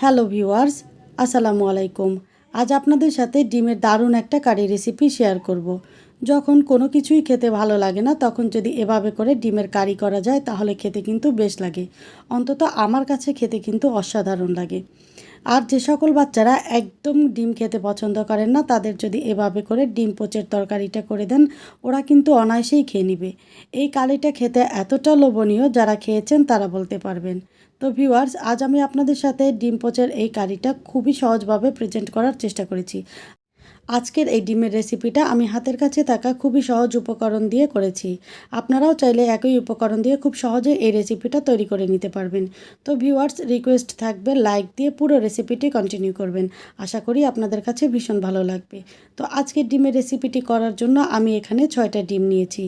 Hello viewers, আসসালামু আলাইকুম। আজ আপনাদের সাথে ডিমের দারুণ একটা কারি রেসিপি শেয়ার করব। যখন কোনো কিছুই খেতে ভালো লাগে না, তখন যদি এভাবে করে ডিমের কারি করা যায়, তাহলে খেতে কিন্তু বেশ লাগে। অন্তত আমার কাছে খেতে কিন্তু অসাধারণ লাগে। আর যে সকল বাচ্চারা একদম ডিম খেতে পছন্দ করেন না, তাদের যদি এভাবে করে ডিম পোচের তরকারিটা করে দেন, ওরা কিন্তু অনায়াসেই খেয়ে নিবে। এই কালিটা খেতে এতটা লোভনীয়, যারা খেয়েছেন তারা বলতে পারবেন। তো ভিউয়ার্স আজ আমি আপনাদের সাথে ডিম পোচের এই কারিটা খুবই সহজভাবে প্রেজেন্ট করার চেষ্টা করেছি। আজকের এই ডিমের রেসিপিটা আমি হাতের কাছে থাকা খুবই সহজ উপকরণ দিয়ে করেছি। আপনারাও চাইলে একই উপকরণ দিয়ে খুব সহজে এই রেসিপিটা তৈরি করে নিতে পারবেন। তো ভিউয়ার্স রিকোয়েস্ট থাকবে লাইক দিয়ে পুরো রেসিপিটি কন্টিনিউ করবেন। আশা করি আপনাদের কাছে ভীষণ ভালো লাগবে। তো আজকের ডিমের রেসিপিটি করার জন্য আমি এখানে ছয়টা ডিম নিয়েছি।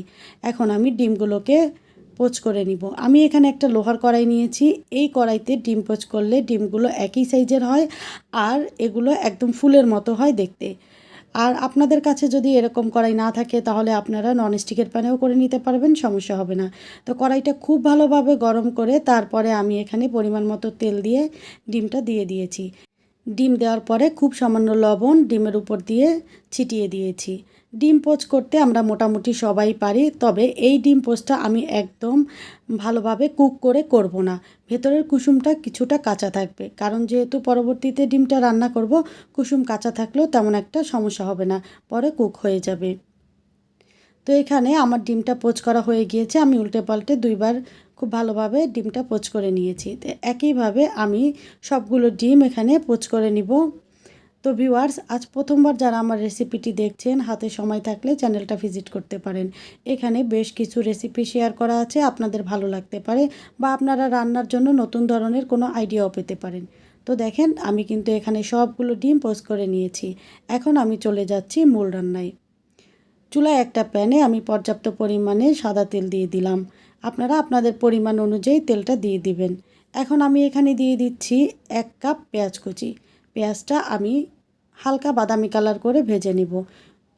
এখন আমি ডিমগুলোকে পোচ করে নিব। আমি এখানে একটা লোহার কড়াই নিয়েছি। এই কড়াইতে ডিম পোচ করলে ডিমগুলো একই সাইজের হয় আর এগুলো একদম ফুলের মতো হয় দেখতে। আর আপনাদের কাছে যদি এরকম কড়াই না থাকে তাহলে আপনারা ননস্টিকের প্যানেও করে নিতে পারবেন, সমস্যা হবে না। তো কড়াইটা খুব ভালোভাবে গরম করে তারপরে আমি এখানে পরিমাণ মতো তেল দিয়ে ডিমটা দিয়ে দিয়েছি। ডিম দেওয়ার পরে খুব সামান্য লবণ ডিমের উপর দিয়ে ছিটিয়ে দিয়েছি। ডিম পোচ করতে আমরা মোটামুটি সবাই পারি, তবে এই ডিম পোচটা আমি একদম ভালোভাবে কুক করে করব না। ভেতরের কুসুমটা কিছুটা কাঁচা থাকবে, কারণ যেহেতু পরবর্তীতে ডিমটা রান্না করব, কুসুম কাঁচা থাকলেও তেমন একটা সমস্যা হবে না, পরে কুক হয়ে যাবে। তো এখানে আমার ডিমটা পোচ করা হয়ে গিয়েছে, আমি উল্টে পাল্টে দুইবার খুব ভালোভাবে ডিমটা পোচ করে নিয়েছি। তো একইভাবে আমি সবগুলো ডিম এখানে পোচ করে নিব। তো ভিউয়ার্স আজ প্রথমবার যারা আমার রেসিপিটি দেখছেন, হাতে সময় থাকলে চ্যানেলটা ভিজিট করতে পারেন। এখানে বেশ কিছু রেসিপি শেয়ার করা আছে, আপনাদের ভালো লাগতে পারে বা আপনারা রান্নার জন্য নতুন ধরনের কোনো আইডিয়াও পেতে পারেন। তো দেখেন, আমি কিন্তু এখানে সবগুলো ডিম পোস্ট করে নিয়েছি। এখন আমি চলে যাচ্ছি মূল রান্নায়। চুলায় একটা প্যানে আমি পর্যাপ্ত পরিমাণে সাদা তেল দিয়ে দিলাম। আপনারা আপনাদের পরিমাণ অনুযায়ী তেলটা দিয়ে দিবেন। এখন আমি এখানে দিয়ে দিচ্ছি এক কাপ পেঁয়াজ কুচি। পেঁয়াজটা আমি হালকা বাদামি কালার করে ভেজে নিব।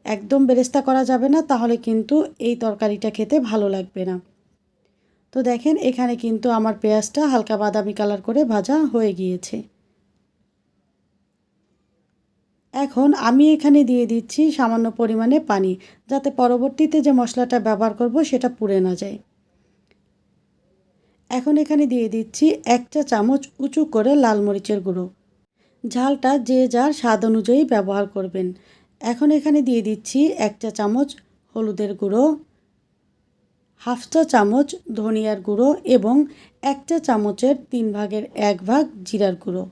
একদম বেরেস্তা করা যাবে না, তাহলে কিন্তু এই তরকারিটা খেতে ভালো লাগবে না। তো দেখেন, এখানে কিন্তু আমার পেঁয়াজটা হালকা বাদামি কালার করে ভাজা হয়ে গিয়েছে। এখন আমি এখানে দিয়ে দিচ্ছি সামান্য পরিমাণে পানি, যাতে পরবর্তীতে যে মশলাটা ব্যবহার করব সেটা পুড়ে না যায়। এখন এখানে দিয়ে দিচ্ছি একটা চামচ উঁচু করে লাল মরিচের গুঁড়ো। ঝালটা যে যার স্বাদ অনুযায়ী ব্যবহার করবেন। এখন এখানে দিয়ে দিচ্ছি এক চা চামচ হলুদের গুঁড়ো, হাফ চা চামচ ধনিয়ার গুঁড়ো এবং এক চা চামচের তিন ভাগের এক ভাগ জিরার গুঁড়ো।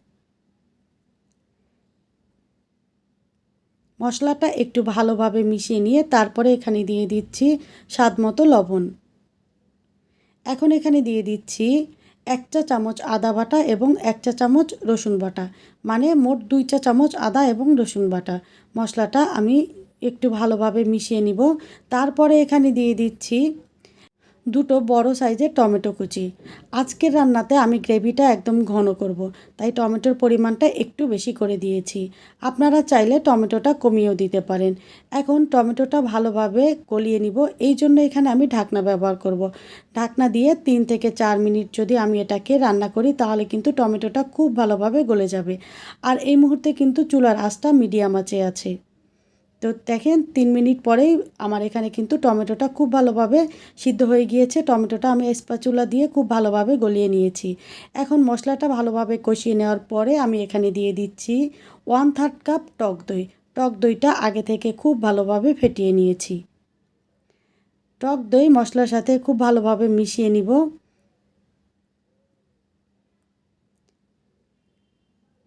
মশলাটা একটু ভালোভাবে মিশিয়ে নিয়ে তারপরে এখানে দিয়ে দিচ্ছি স্বাদ মতো লবণ। এখন এখানে দিয়ে দিচ্ছি এক চা চামচ আদা বাটা এবং এক চা চামচ রসুন বাটা। মানে মোট দুই চা চামচ আদা এবং রসুন বাটা। মশলাটা আমি একটু ভালোভাবে মিশিয়ে নিব। তারপরে এখানে দিয়ে দিচ্ছি দুটো বড় সাইজের টমেটো কুচি আজকের রান্নাতে আমি গ্রেভিটা একদম ঘন করব। তাই টমেটোর পরিমাণটা একটু বেশি করে দিয়েছি আপনারা চাইলে টমেটোটা কমিয়েও দিতে পারেন এখন টমেটোটা ভালোভাবে গলিয়ে নিব, এই জন্য এখানে আমি ঢাকনা ব্যবহার করব। ঢাকনা দিয়ে তিন থেকে চার মিনিট যদি আমি এটাকে রান্না করি, তাহলে কিন্তু টমেটোটা খুব ভালোভাবে গলে যাবে আর এই মুহূর্তে কিন্তু চুলার আঁচটা মিডিয়াম আছে তো দেখেন, তিন মিনিট পরেই আমার এখানে কিন্তু টমেটোটা খুব ভালোভাবে সিদ্ধ হয়ে গিয়েছে। টমেটোটা আমি স্পাচুলা দিয়ে খুব ভালোভাবে গলিয়ে নিয়েছি। এখন মশলাটা ভালোভাবে কষিয়ে নেওয়ার পরে আমি এখানে দিয়ে দিচ্ছি ওয়ান থার্ড কাপ টক দই। টক দইটা আগে থেকে খুব ভালোভাবে ফেটিয়ে নিয়েছি। টক দই মশলার সাথে খুব ভালোভাবে মিশিয়ে নিব।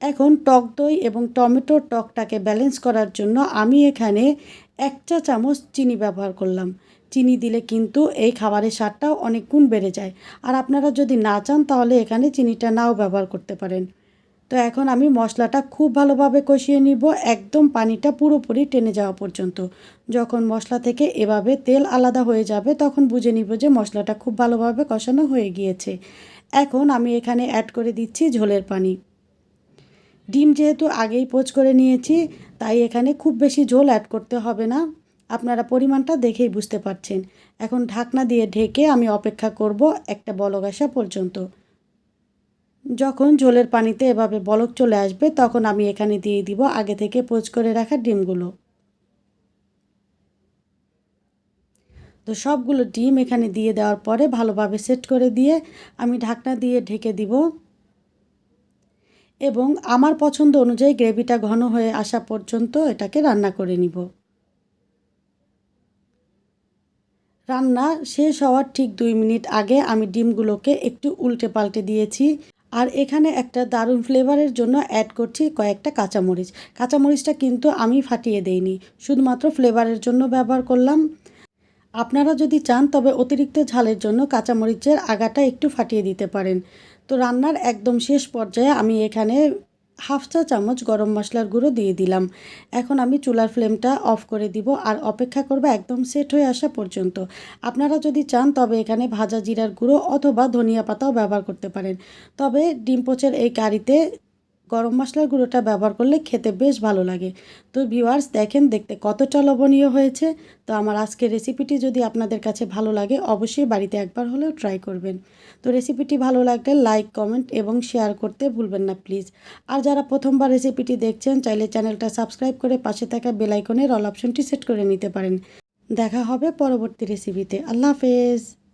এখন টক দই এবং টমেটোর টকটাকে ব্যালেন্স করার জন্য আমি এখানে এক চা চামচ চিনি ব্যবহার করলাম। চিনি দিলে কিন্তু এই খাবারের স্বাদটাও অনেক গুণ বেড়ে যায়। আর আপনারা যদি না চান তাহলে এখানে চিনিটা নাও ব্যবহার করতে পারেন। তো এখন আমি মশলাটা খুব ভালোভাবে কষিয়ে নিব। একদম পানিটা পুরোপুরি টেনে যাওয়া পর্যন্ত। যখন মশলা থেকে এভাবে তেল আলাদা হয়ে যাবে তখন বুঝে নিব যে মশলাটা খুব ভালোভাবে কষানো হয়ে গিয়েছে। এখন আমি এখানে অ্যাড করে দিচ্ছি ঝোলের পানি। ডিম যেহেতু আগেই পোচ করে নিয়েছি, তাই এখানে খুব বেশি ঝোল অ্যাড করতে হবে না। আপনারা পরিমাণটা দেখেই বুঝতে পারছেন। এখন ঢাকনা দিয়ে ঢেকে আমি অপেক্ষা করব একটা বলক আসা পর্যন্ত। যখন ঝোলের পানিতে এভাবে বলক চলে আসবে, তখন আমি এখানে দিয়ে দিব আগে থেকে পোচ করে রাখা ডিমগুলো। তো সবগুলো ডিম এখানে দিয়ে দেওয়ার পরে ভালোভাবে সেট করে দিয়ে আমি ঢাকনা দিয়ে ঢেকে দিব। এবং আমার পছন্দ অনুযায়ী গ্রেভিটা ঘন হয়ে আসা পর্যন্ত এটাকে রান্না করে নিব। রান্না শেষ হওয়ার ঠিক দুই মিনিট আগে আমি ডিমগুলোকে একটু উল্টে পাল্টে দিয়েছি আর এখানে একটা দারুণ ফ্লেভারের জন্য অ্যাড করছি কয়েকটা কাঁচামরিচ। কাঁচামরিচটা কিন্তু আমি ফাটিয়ে দেইনি, শুধুমাত্র ফ্লেভারের জন্য ব্যবহার করলাম। আপনারা যদি চান তবে অতিরিক্ত ঝালের জন্য কাঁচামরিচের আগাটা একটু ফাটিয়ে দিতে পারেন। তো রান্নার একদম শেষ পর্যায়ে আমি এখানে হাফ চা চামচ গরম মশলার গুঁড়ো দিয়ে দিলাম। এখন আমি চুলার ফ্লেমটা অফ করে দিব আর অপেক্ষা করব একদম সেট হয়ে আসা পর্যন্ত। আপনারা যদি চান তবে এখানে ভাজা জিরার গুঁড়ো অথবা ধনিয়া পাতাও ব্যবহার করতে পারেন। তবে ডিম পোচের এই কারিতে গরম মশলার গুঁড়োটা ব্যবহার করলে খেতে বেশ ভালো লাগে। তো ভিউয়ার্স দেখেন দেখতে কতটা লবণীয় হয়েছে। তো আমার আজকের রেসিপিটি যদি আপনাদের কাছে ভালো লাগে, অবশ্যই বাড়িতে একবার হলেও ট্রাই করবেন। তো রেসিপিটি ভালো লাগলে লাইক কমেন্ট এবং শেয়ার করতে ভুলবেন না প্লিজ আর যারা প্রথমবার রেসিপিটি দেখছেন, চাইলে চ্যানেলটা সাবস্ক্রাইব করে পাশে থাকা বেলাইকনের অল অপশনটি সেট করে নিতে পারেন। দেখা হবে পরবর্তী রেসিপিতে আল্লাহ হাফেজ!